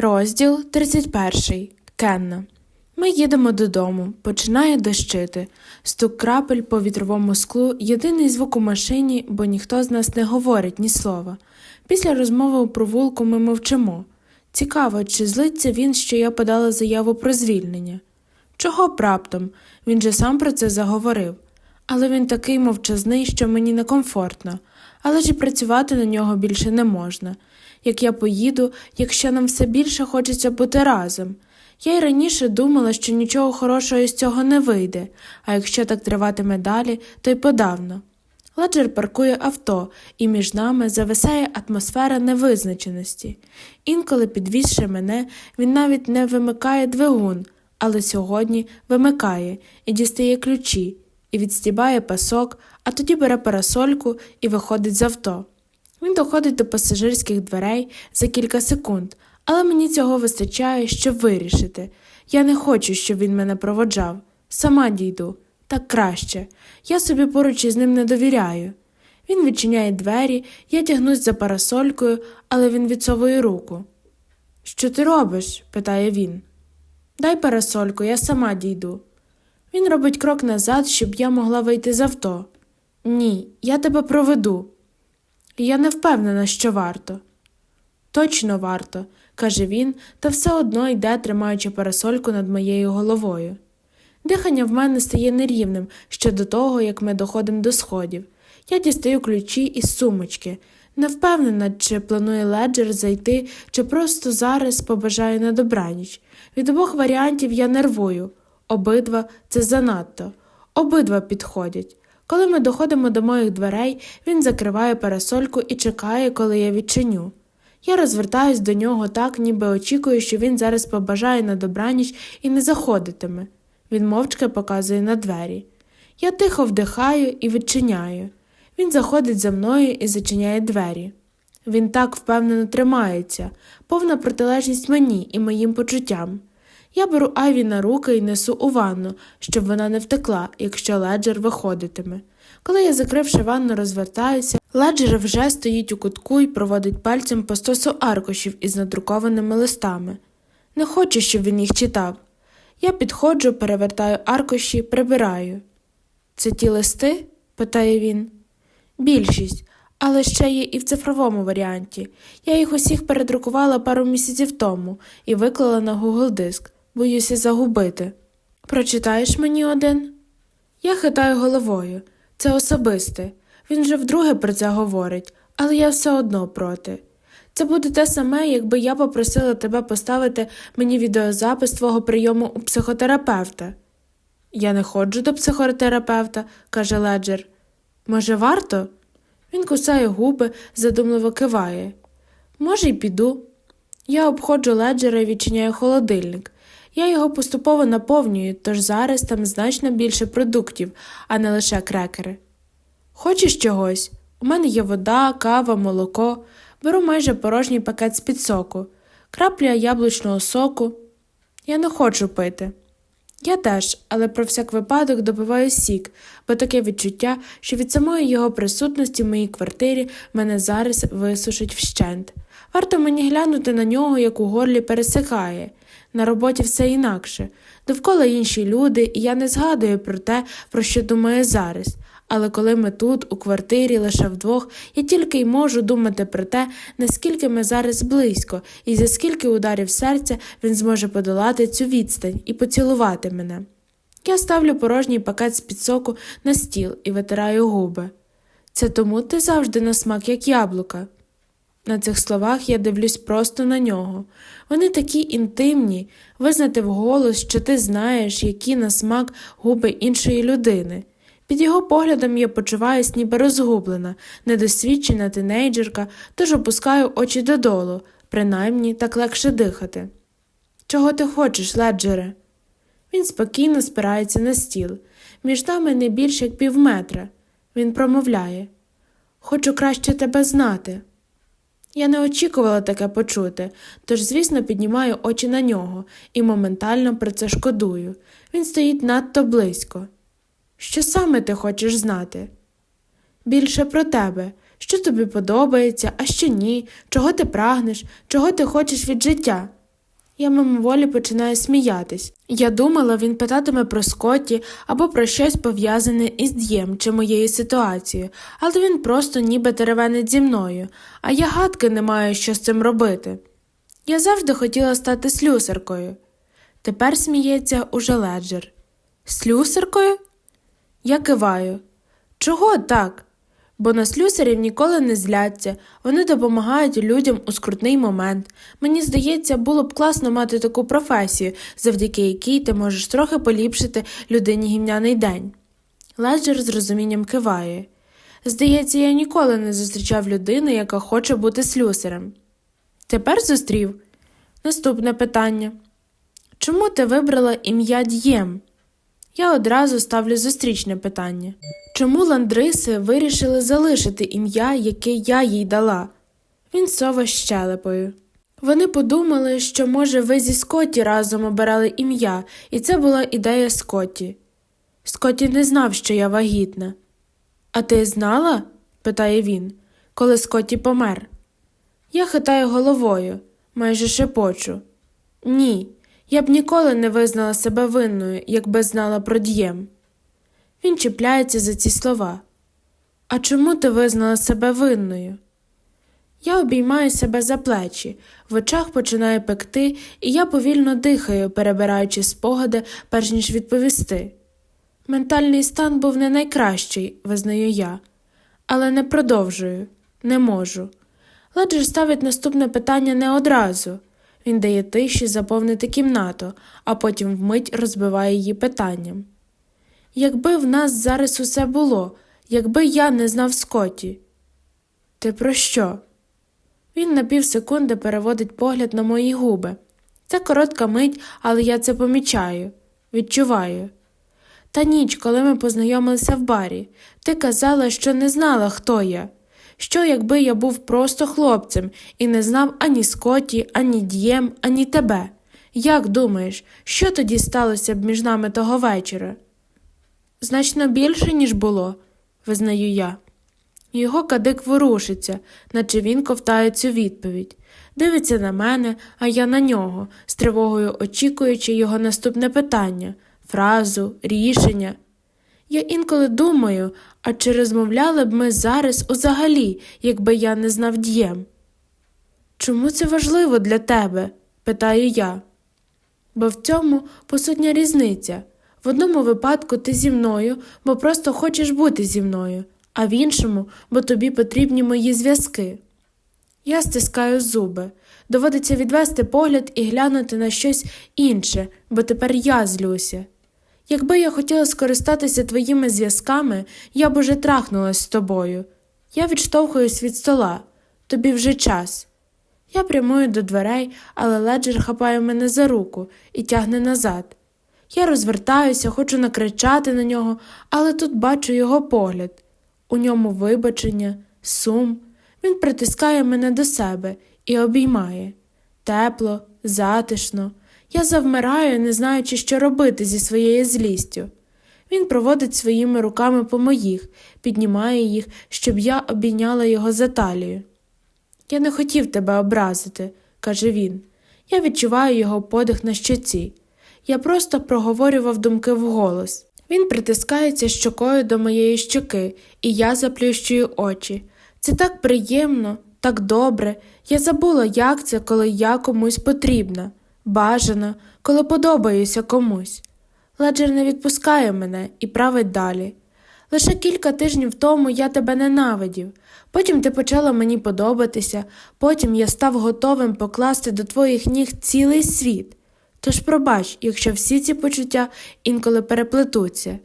Розділ 31. Кенна. Ми їдемо додому. Починає дощити. Стук крапель по вітровому склу єдиний звук у машині, бо ніхто з нас не говорить ні слова. Після розмови у провулку ми мовчимо. Цікаво, чи злиться він, що я подала заяву про звільнення. Чого б раптом? Він же сам про це заговорив. Але він такий мовчазний, що мені некомфортно. Але ж і працювати на нього більше не можна. Як я поїду, якщо нам все більше хочеться бути разом. Я й раніше думала, що нічого хорошого із цього не вийде, а якщо так триватиме далі, то й подавно. Ладжер паркує авто, і між нами зависає атмосфера невизначеності. Інколи, підвізши мене, він навіть не вимикає двигун, але сьогодні вимикає і дістає ключі, і відстібає пасок, а тоді бере парасольку і виходить з авто. Він доходить до пасажирських дверей за кілька секунд, але мені цього вистачає, щоб вирішити. Я не хочу, щоб він мене проводжав. Сама дійду. Так краще. Я собі поруч із ним не довіряю. Він відчиняє двері, я тягнусь за парасолькою, але він відсовує руку. Що ти робиш? питає він. Дай парасольку, я сама дійду. Він робить крок назад, щоб я могла вийти з авто. Ні, я тебе проведу. Я не впевнена, що варто. Точно варто, каже він, та все одно йде, тримаючи парасольку над моєю головою. Дихання в мене стає нерівним ще до того, як ми доходимо до сходів. Я дістаю ключі із сумочки. Не впевнена, чи планує леджер зайти, чи просто зараз побажає на добраніч. Від обох варіантів я нервую. Обидва це занадто. Обидва підходять. Коли ми доходимо до моїх дверей, він закриває парасольку і чекає, коли я відчиню. Я розвертаюсь до нього так, ніби очікую, що він зараз побажає на добраніч і не заходитиме. Він мовчки показує на двері. Я тихо вдихаю і відчиняю. Він заходить за мною і зачиняє двері. Він так впевнено тримається, повна протилежність мені і моїм почуттям. Я беру Айві на руки і несу у ванну, щоб вона не втекла, якщо леджер виходитиме. Коли я, закривши ванну, розвертаюся, леджер вже стоїть у кутку і проводить пальцем по стосу аркушів із надрукованими листами. Не хочу, щоб він їх читав. Я підходжу, перевертаю аркуші, прибираю. Це ті листи? питає він. Більшість, але ще є і в цифровому варіанті. Я їх усіх передрукувала пару місяців тому і виклала на Google диск, боюся загубити. Прочитаєш мені один? Я хитаю головою. Це особисте. Він вже вдруге про це говорить, але я все одно проти. Це буде те саме, якби я попросила тебе поставити мені відеозапис твого прийому у психотерапевта. Я не ходжу до психотерапевта, каже Леджер. Може, варто? Він кусає губи, задумливо киває. Може, й піду. Я обходжу леджера і відчиняю холодильник. Я його поступово наповнюю, тож зараз там значно більше продуктів, а не лише крекери. Хочеш чогось? У мене є вода, кава, молоко. Беру майже порожній пакет з під соку, крапля яблучного соку. Я не хочу пити. Я теж, але про всяк випадок допиваю сік, бо таке відчуття, що від самої його присутності в моїй квартирі мене зараз висушить вщент. Варто мені глянути на нього, як у горлі пересихає. На роботі все інакше. Довкола інші люди, і я не згадую про те, про що думаю зараз. Але коли ми тут, у квартирі, лише вдвох, я тільки й можу думати про те, наскільки ми зараз близько, і за скільки ударів серця він зможе подолати цю відстань і поцілувати мене. Я ставлю порожній пакет з під соку на стіл і витираю губи. Це тому ти завжди на смак, як яблука. На цих словах я дивлюсь просто на нього. Вони такі інтимні, визнати вголос, що ти знаєш, які на смак губи іншої людини. Під його поглядом я почуваюсь ніби розгублена, недосвідчена тинейджерка, тож опускаю очі додолу, принаймні так легше дихати. Чого ти хочеш, леджере? Він спокійно спирається на стіл. Між нами не більше як півметра. Він промовляє Хочу краще тебе знати. Я не очікувала таке почути, тож, звісно, піднімаю очі на нього і моментально про це шкодую. Він стоїть надто близько. Що саме ти хочеш знати? Більше про тебе, що тобі подобається, а що ні, чого ти прагнеш, чого ти хочеш від життя. Я мимоволі починаю сміятись. Я думала, він питатиме про Скотті або про щось пов'язане із дієм чи моєю ситуацією, але він просто ніби теревенить зі мною, а я гадки не маю, що з цим робити. Я завжди хотіла стати слюсаркою. Тепер сміється уже леджер. Слюсаркою? Я киваю. Чого так? Бо на слюсарів ніколи не зляться, вони допомагають людям у скрутний момент. Мені здається, було б класно мати таку професію, завдяки якій ти можеш трохи поліпшити людині гімняний день. Леджер з розумінням киває. Здається, я ніколи не зустрічав людину, яка хоче бути слюсарем. Тепер зустрів. Наступне питання. Чому ти вибрала ім'я Д'єм? Я одразу ставлю зустрічне питання. Чому ландриси вирішили залишити ім'я, яке я їй дала? Він сова щелепою. Вони подумали, що, може, ви зі Скотті разом обирали ім'я, і це була ідея Скотті. Скотті не знав, що я вагітна. А ти знала? питає він, коли Скотті помер. Я хитаю головою, майже шепочу. Ні, я б ніколи не визнала себе винною, якби знала про дієм. Він чіпляється за ці слова. А чому ти визнала себе винною? Я обіймаю себе за плечі, в очах починає пекти, і я повільно дихаю, перебираючи спогади, перш ніж відповісти. Ментальний стан був не найкращий, визнаю я, але не продовжую, не можу. Леджер ставить наступне питання не одразу. Він дає тиші заповнити кімнату, а потім вмить розбиває її питанням. Якби в нас зараз усе було, якби я не знав Скотті. Ти про що? Він на півсекунди переводить погляд на мої губи. Це коротка мить, але я це помічаю, відчуваю. Та ніч, коли ми познайомилися в барі, ти казала, що не знала, хто я. Що, якби я був просто хлопцем і не знав ані Скотті, ані Д'єм, ані тебе? Як думаєш, що тоді сталося б між нами того вечора? Значно більше, ніж було, визнаю я. Його кадик ворушиться, наче він ковтає цю відповідь. Дивиться на мене, а я на нього, з тривогою очікуючи його наступне питання, фразу, рішення. Я інколи думаю, а чи розмовляли б ми зараз узагалі, якби я не знав дієм? Чому це важливо для тебе? питаю я. Бо в цьому посутня різниця. В одному випадку ти зі мною, бо просто хочеш бути зі мною, а в іншому, бо тобі потрібні мої зв'язки. Я стискаю зуби. Доводиться відвести погляд і глянути на щось інше, бо тепер я злюся. Якби я хотіла скористатися твоїми зв'язками, я б уже трахнулась з тобою. Я відштовхуюсь від стола. Тобі вже час. Я прямую до дверей, але леджер хапає мене за руку і тягне назад. Я розвертаюся, хочу накричати на нього, але тут бачу його погляд. У ньому вибачення, сум. Він притискає мене до себе і обіймає. Тепло, затишно. Я завмираю, не знаючи, що робити зі своєю злістю. Він проводить своїми руками по моїх, піднімає їх, щоб я обійняла його за талію. Я не хотів тебе образити, каже він. Я відчуваю його подих на щоці. Я просто проговорював думки вголос. Він притискається щокою до моєї щоки, і я заплющую очі. Це так приємно, так добре. Я забула, як це, коли я комусь потрібна, бажана, коли подобаюся комусь. Леджер не відпускає мене і править далі. Лише кілька тижнів тому я тебе ненавидів, потім ти почала мені подобатися, потім я став готовим покласти до твоїх ніг цілий світ. Тож пробач, якщо всі ці почуття інколи переплетуться.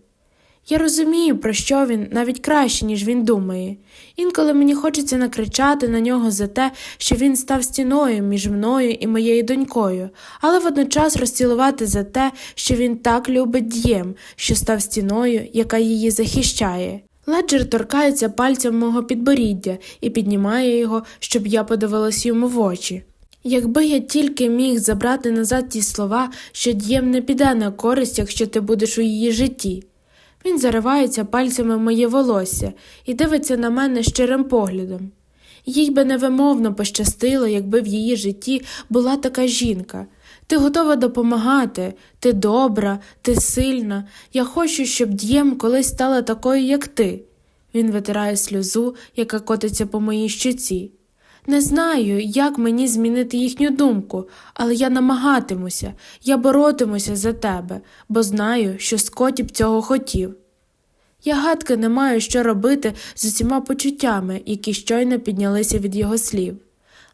Я розумію, про що він навіть краще, ніж він думає. Інколи мені хочеться накричати на нього за те, що він став стіною між мною і моєю донькою, але водночас розцілувати за те, що він так любить дієм, що став стіною, яка її захищає. Леджер торкається пальцем мого підборіддя і піднімає його, щоб я подивилась йому в очі. Якби я тільки міг забрати назад ті слова, що дієм не піде на користь, якщо ти будеш у її житті. Він заривається пальцями в моє волосся і дивиться на мене щирим поглядом. Їй би невимовно пощастило, якби в її житті була така жінка. Ти готова допомагати, ти добра, ти сильна. Я хочу, щоб дієм колись стала такою, як ти. Він витирає сльозу, яка котиться по моїй щоці. Не знаю, як мені змінити їхню думку, але я намагатимуся, я боротимуся за тебе, бо знаю, що Скотті б цього хотів. Я гадки не маю, що робити з усіма почуттями, які щойно піднялися від його слів.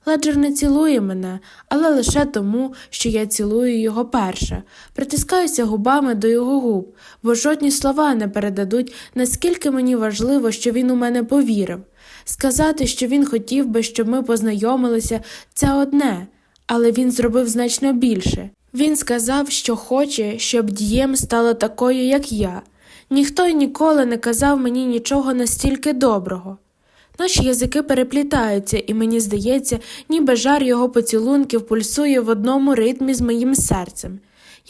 Леджер не цілує мене, але лише тому, що я цілую його перше, притискаюся губами до його губ, бо жодні слова не передадуть, наскільки мені важливо, що він у мене повірив. Сказати, що він хотів би, щоб ми познайомилися, це одне, але він зробив значно більше. Він сказав, що хоче, щоб дієм стала такою, як я. Ніхто й ніколи не казав мені нічого настільки доброго. Наші язики переплітаються, і мені здається, ніби жар його поцілунків пульсує в одному ритмі з моїм серцем.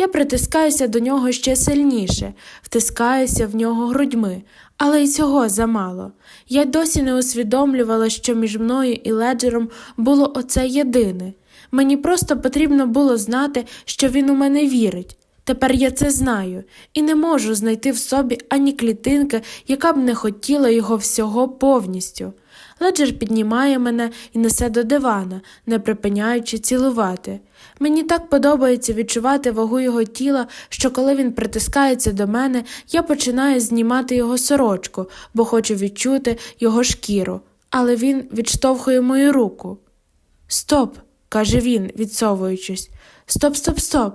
Я притискаюся до нього ще сильніше, втискаюся в нього грудьми, але й цього замало. Я досі не усвідомлювала, що між мною і леджером було оце єдине. Мені просто потрібно було знати, що він у мене вірить. Тепер я це знаю і не можу знайти в собі ані клітинки, яка б не хотіла його всього повністю. Леджер піднімає мене і несе до дивана, не припиняючи цілувати. Мені так подобається відчувати вагу його тіла, що коли він притискається до мене, я починаю знімати його сорочку, бо хочу відчути його шкіру, але він відштовхує мою руку. Стоп, каже він, відсовуючись. Стоп, стоп, стоп.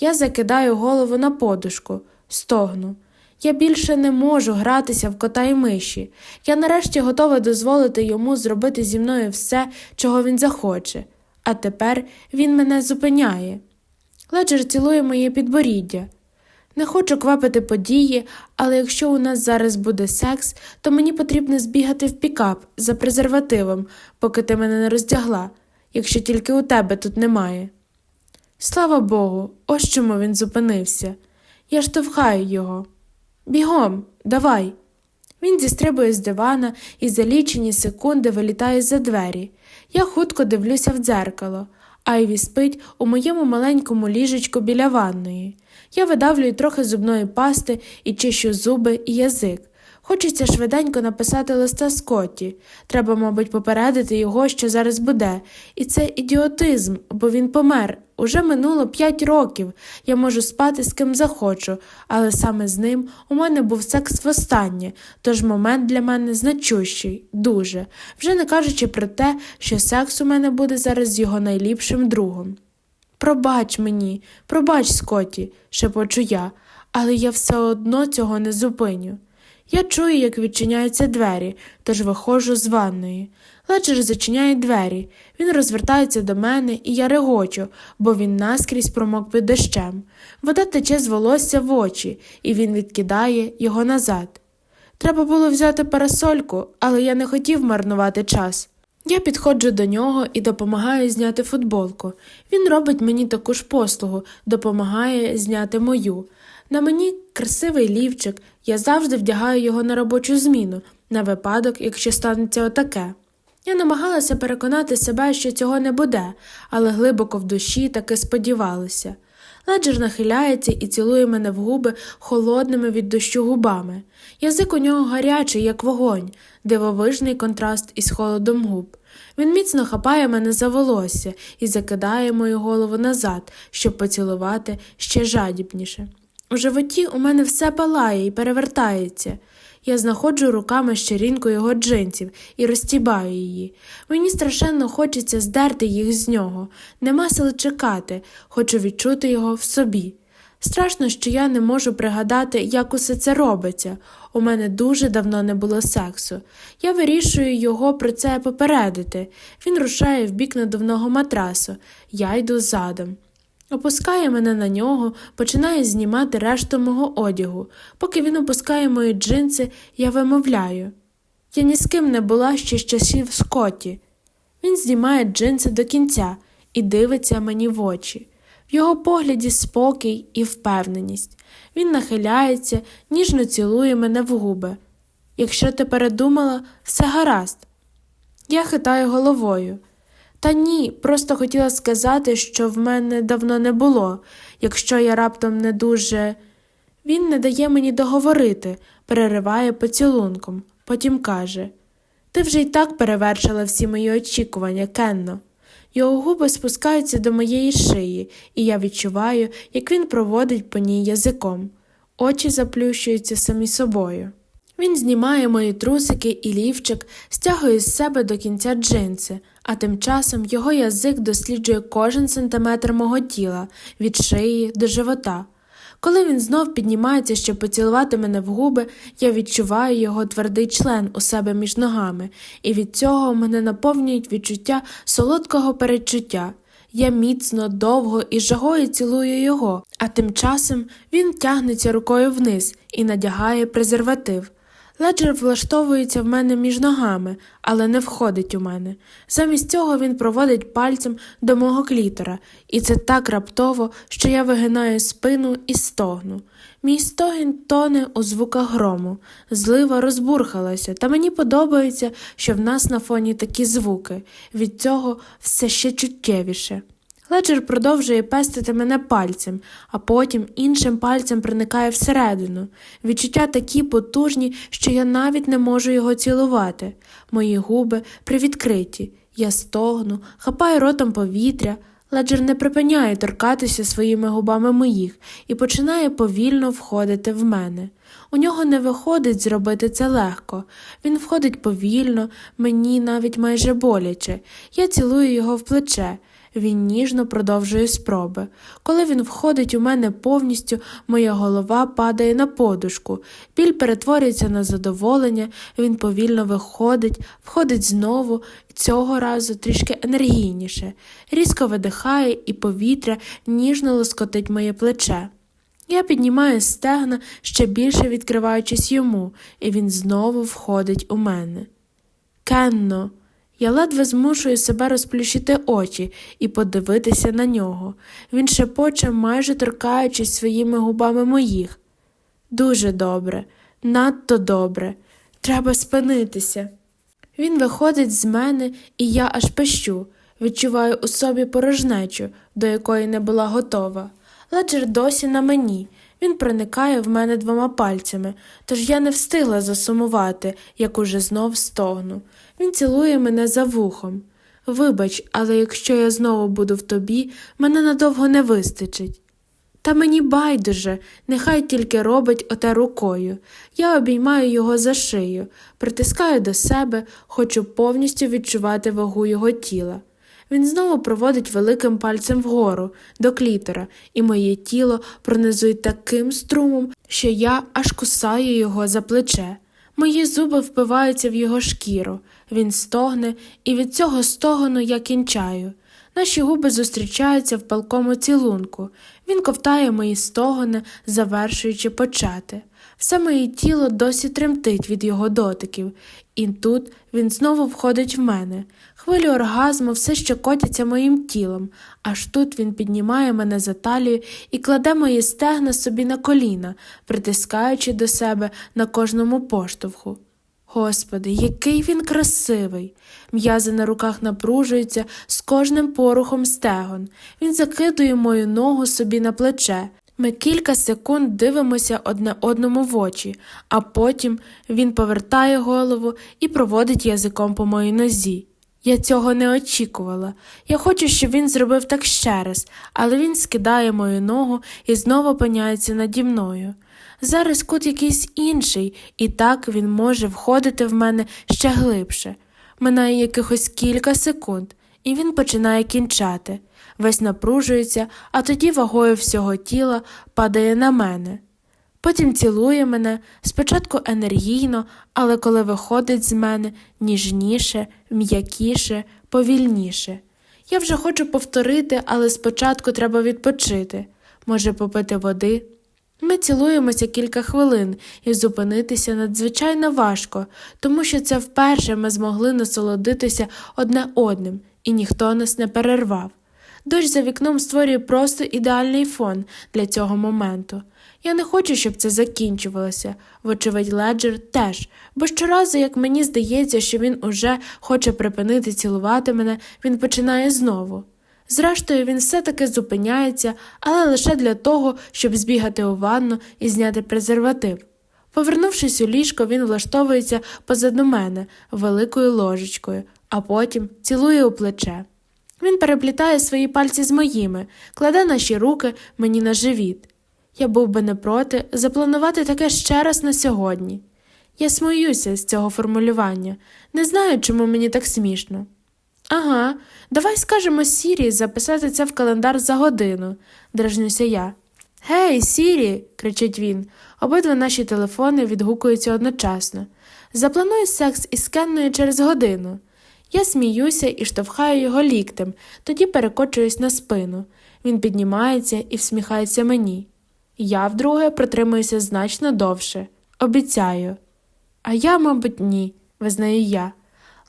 Я закидаю голову на подушку, стогну. Я більше не можу гратися в кота й миші. Я нарешті готова дозволити йому зробити зі мною все, чого він захоче, а тепер він мене зупиняє. Леджер цілує моє підборіддя. Не хочу квапити події, але якщо у нас зараз буде секс, то мені потрібно збігати в пікап за презервативом, поки ти мене не роздягла, якщо тільки у тебе тут немає. Слава Богу, ось чому він зупинився. Я штовхаю його. Бігом, давай. Він зістрибує з дивана і за лічені секунди вилітає за двері. Я хутко дивлюся в дзеркало. Айві спить у моєму маленькому ліжечку біля ванної. Я видавлюю трохи зубної пасти і чищу зуби і язик. Хочеться швиденько написати листа Скотті. Треба, мабуть, попередити його, що зараз буде. І це ідіотизм, бо він помер. Уже минуло п'ять років. Я можу спати з ким захочу, але саме з ним у мене був секс востаннє, тож момент для мене значущий, дуже, вже не кажучи про те, що секс у мене буде зараз з його найліпшим другом. Пробач мені, пробач, Скотті, шепочу я, але я все одно цього не зупиню. Я чую, як відчиняються двері, тож виходжу з ванної. Леджер зачиняє двері. Він розвертається до мене, і я регочу, бо він наскрізь промок під дощем. Вода тече з волосся в очі, і він відкидає його назад. Треба було взяти парасольку, але я не хотів марнувати час. Я підходжу до нього і допомагаю зняти футболку. Він робить мені таку ж послугу, допомагає зняти мою. На мені красивий лівчик, я завжди вдягаю його на робочу зміну, на випадок, якщо станеться отаке. Я намагалася переконати себе, що цього не буде, але глибоко в душі таки сподівалася. Леджер нахиляється і цілує мене в губи холодними від дощу губами. Язик у нього гарячий, як вогонь, дивовижний контраст із холодом губ. Він міцно хапає мене за волосся і закидає мою голову назад, щоб поцілувати ще жадібніше. У животі у мене все палає і перевертається. Я знаходжу руками щерінку його джинсів і розтібаю її. Мені страшенно хочеться здерти їх з нього. Нема сили чекати, хочу відчути його в собі. Страшно, що я не можу пригадати, як усе це робиться. У мене дуже давно не було сексу. Я вирішую його про це попередити. Він рушає в бік надувного матрасу. Я йду задом. Опускає мене на нього, починає знімати решту мого одягу. Поки він опускає мої джинси, я вимовляю. Я ні з ким не була ще з часів Скотті. Він знімає джинси до кінця і дивиться мені в очі. В його погляді спокій і впевненість. Він нахиляється, ніжно цілує мене в губи. Якщо ти передумала, все гаразд. Я хитаю головою. Та ні, просто хотіла сказати, що в мене давно не було. Якщо я раптом не дуже. Він не дає мені договорити, перериває поцілунком, потім каже Ти вже й так перевершила всі мої очікування, Кенно. Його губи спускаються до моєї шиї, і я відчуваю, як він проводить по ній язиком. Очі заплющуються самі собою. Він знімає мої трусики і лівчик, стягує з себе до кінця джинси, а тим часом його язик досліджує кожен сантиметр мого тіла від шиї до живота. Коли він знов піднімається, щоб поцілувати мене в губи, я відчуваю його твердий член у себе між ногами, і від цього мене наповнюють відчуття солодкого передчуття. Я міцно, довго і жагою цілую його, а тим часом він тягнеться рукою вниз і надягає презерватив. Леджер влаштовується в мене між ногами, але не входить у мене. Замість цього він проводить пальцем до мого клітора, і це так раптово, що я вигинаю спину і стогну. Мій стогін тоне у звуках грому, злива розбурхалася, та мені подобається, що в нас на фоні такі звуки. Від цього все ще чуттєвіше. Леджер продовжує пестити мене пальцем, а потім іншим пальцем проникає всередину. Відчуття такі потужні, що я навіть не можу його цілувати. Мої губи привідкриті. Я стогну, хапаю ротом повітря. Леджер не припиняє торкатися своїми губами моїх і починає повільно входити в мене. У нього не виходить зробити це легко. Він входить повільно, мені навіть майже боляче. Я цілую його в плече. Він ніжно продовжує спроби. Коли він входить у мене повністю, моя голова падає на подушку, біль перетворюється на задоволення, він повільно виходить, входить знову, цього разу трішки енергійніше, різко видихає, і повітря ніжно лоскотить моє плече. Я піднімаю стегна, ще більше відкриваючись йому, і він знову входить у мене. Кенно. Я ледве змушую себе розплющити очі і подивитися на нього. Він шепоче, майже торкаючись своїми губами моїх. Дуже добре, надто добре. Треба спинитися. Він виходить з мене, і я аж пищу, відчуваю у собі порожнечу, до якої не була готова. Леджер досі на мені. Він проникає в мене двома пальцями, тож я не встигла засумувати, як уже знов стогну. Він цілує мене за вухом. Вибач, але якщо я знову буду в тобі, мене надовго не вистачить. Та мені байдуже, нехай тільки робить оте рукою. Я обіймаю його за шию, притискаю до себе, хочу повністю відчувати вагу його тіла. Він знову проводить великим пальцем вгору, до клітора, і моє тіло пронизує таким струмом, що я аж кусаю його за плече. Мої зуби впиваються в його шкіру, він стогне, і від цього стогону я кінчаю. Наші губи зустрічаються в палкому цілунку. Він ковтає мої стогони, завершуючи почати. Все моє тіло досі тремтить від його дотиків, і тут він знову входить в мене. Хвилі оргазму все ще котяться моїм тілом, аж тут він піднімає мене за талію і кладе мої стегна собі на коліна, притискаючи до себе на кожному поштовху. Господи, який він красивий. М'язи на руках напружуються з кожним порухом стегон. Він закидує мою ногу собі на плече. Ми кілька секунд дивимося одне одному в очі, а потім він повертає голову і проводить язиком по моїй нозі. Я цього не очікувала. Я хочу, щоб він зробив так ще раз, але він скидає мою ногу і знову опиняється наді мною. Зараз кут якийсь інший, і так він може входити в мене ще глибше. Минає якихось кілька секунд, і він починає кінчати, весь напружується, а тоді вагою всього тіла падає на мене. Потім цілує мене спочатку енергійно, але коли виходить з мене ніжніше, м'якіше, повільніше. Я вже хочу повторити, але спочатку треба відпочити, може попити води. Ми цілуємося кілька хвилин і зупинитися надзвичайно важко, тому що це вперше ми змогли насолодитися одне одним, і ніхто нас не перервав. Дощ за вікном створює просто ідеальний фон для цього моменту. Я не хочу, щоб це закінчувалося, вочевидь, Леджер теж, бо щоразу, як мені здається, що він уже хоче припинити цілувати мене, він починає знову. Зрештою, він все-таки зупиняється, але лише для того, щоб збігати у ванну і зняти презерватив. Повернувшись у ліжко, він влаштовується позаду мене великою ложечкою, а потім цілує у плече. Він переплітає свої пальці з моїми, кладе наші руки мені на живіт. Я був би не проти запланувати таке ще раз на сьогодні. Я сміюся з цього формулювання, не знаю, чому мені так смішно. Ага, давай скажемо Сірі записати це в календар за годину, дражнюся я. Гей, Сірі, кричить він. Обидва наші телефони відгукуються одночасно. Заплануй секс із Кенною через годину. Я сміюся і штовхаю його ліктем, тоді перекочуюсь на спину. Він піднімається і всміхається мені. Я вдруге протримуюся значно довше. Обіцяю. А я, мабуть, ні, визнаю я.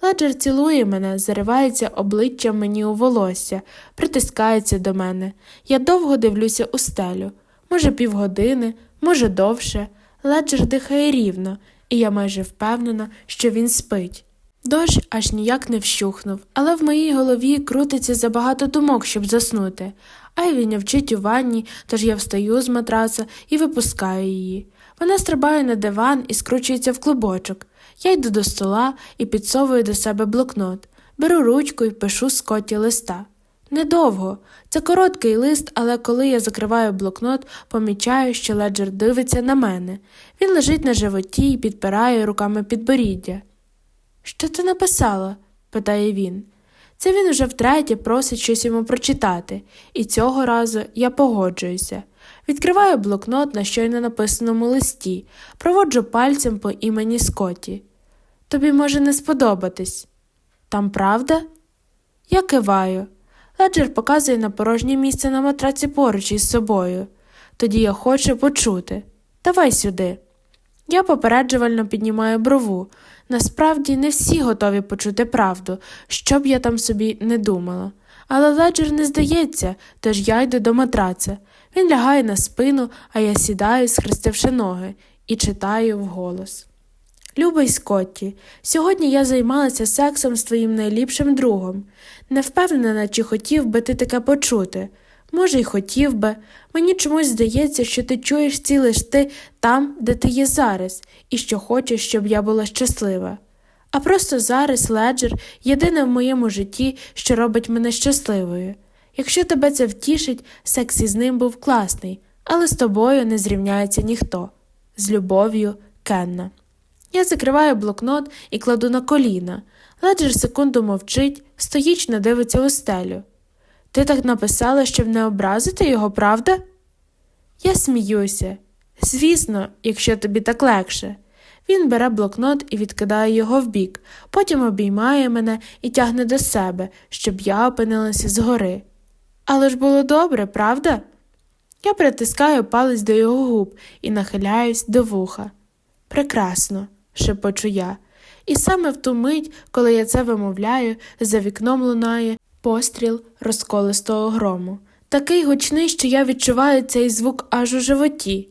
Леджер цілує мене, заривається обличчям мені у волосся, притискається до мене. Я довго дивлюся у стелю. Може, півгодини, може довше. Леджер дихає рівно, і я майже впевнена, що він спить. Дощ аж ніяк не вщухнув, але в моїй голові крутиться забагато думок, щоб заснути. Айві вчить у ванні, тож я встаю з матраса і випускаю її. Вона стрибає на диван і скручується в клубочок. Я йду до стола і підсовую до себе блокнот, беру ручку і пишу Скотті листа. Недовго. Це короткий лист, але коли я закриваю блокнот, помічаю, що леджер дивиться на мене. Він лежить на животі і підпирає руками підборіддя. Що ти написала? питає він. Це він уже втретє просить щось йому прочитати, і цього разу я погоджуюся. Відкриваю блокнот на щойно написаному листі, проводжу пальцем по імені Скотті. Тобі може не сподобатись. Там правда? Я киваю. Леджер показує на порожнє місце на матраці поруч із собою. Тоді я хочу почути. Давай сюди. Я попереджувально піднімаю брову. Насправді не всі готові почути правду, що б я там собі не думала. Але леджер не здається, тож я йду до матраца. Він лягає на спину, а я сідаю, схрестивши ноги, і читаю вголос. Любий Скотті, сьогодні я займалася сексом з твоїм найліпшим другом. Не впевнена, чи хотів би ти таке почути. Може, й хотів би. Мені чомусь здається, що ти чуєш ці листи там, де ти є зараз, і що хочеш, щоб я була щаслива. А просто зараз леджер єдине в моєму житті, що робить мене щасливою. Якщо тебе це втішить, секс із ним був класний, але з тобою не зрівняється ніхто. З любов'ю, Кенна. Я закриваю блокнот і кладу на коліна. Леджер секунду мовчить, стоїчно дивиться у стелю. Ти так написала, щоб не образити його, правда? Я сміюся. Звісно, якщо тобі так легше. Він бере блокнот і відкидає його вбік, потім обіймає мене і тягне до себе, щоб я опинилася згори. Але ж було добре, правда? Я притискаю палець до його губ і нахиляюсь до вуха. Прекрасно, шепочу я. І саме в ту мить, коли я це вимовляю, за вікном лунає постріл розколистого грому. Такий гучний, що я відчуваю цей звук аж у животі.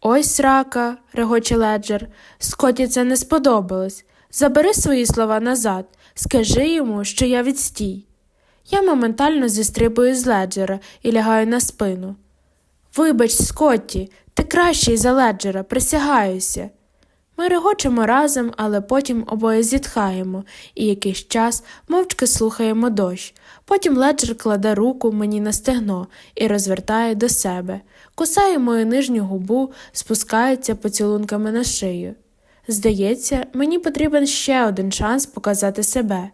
Ось рака, регоче леджер, Скоті це не сподобалось. Забери свої слова назад, скажи йому, що я відстій. Я моментально зістрибую з леджера і лягаю на спину. Вибач, Скотті, ти кращий за леджера, присягаюся. Ми регочемо разом, але потім обоє зітхаємо і якийсь час мовчки слухаємо дощ. Потім леджер кладе руку мені на стегно і розвертає до себе, кусає мою нижню губу, спускається поцілунками на шию. Здається, мені потрібен ще один шанс показати себе.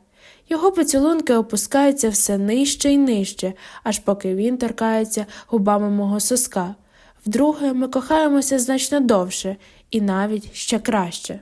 Його поцілунки опускаються все нижче і нижче, аж поки він торкається губами мого соска. Вдруге, ми кохаємося значно довше і навіть ще краще.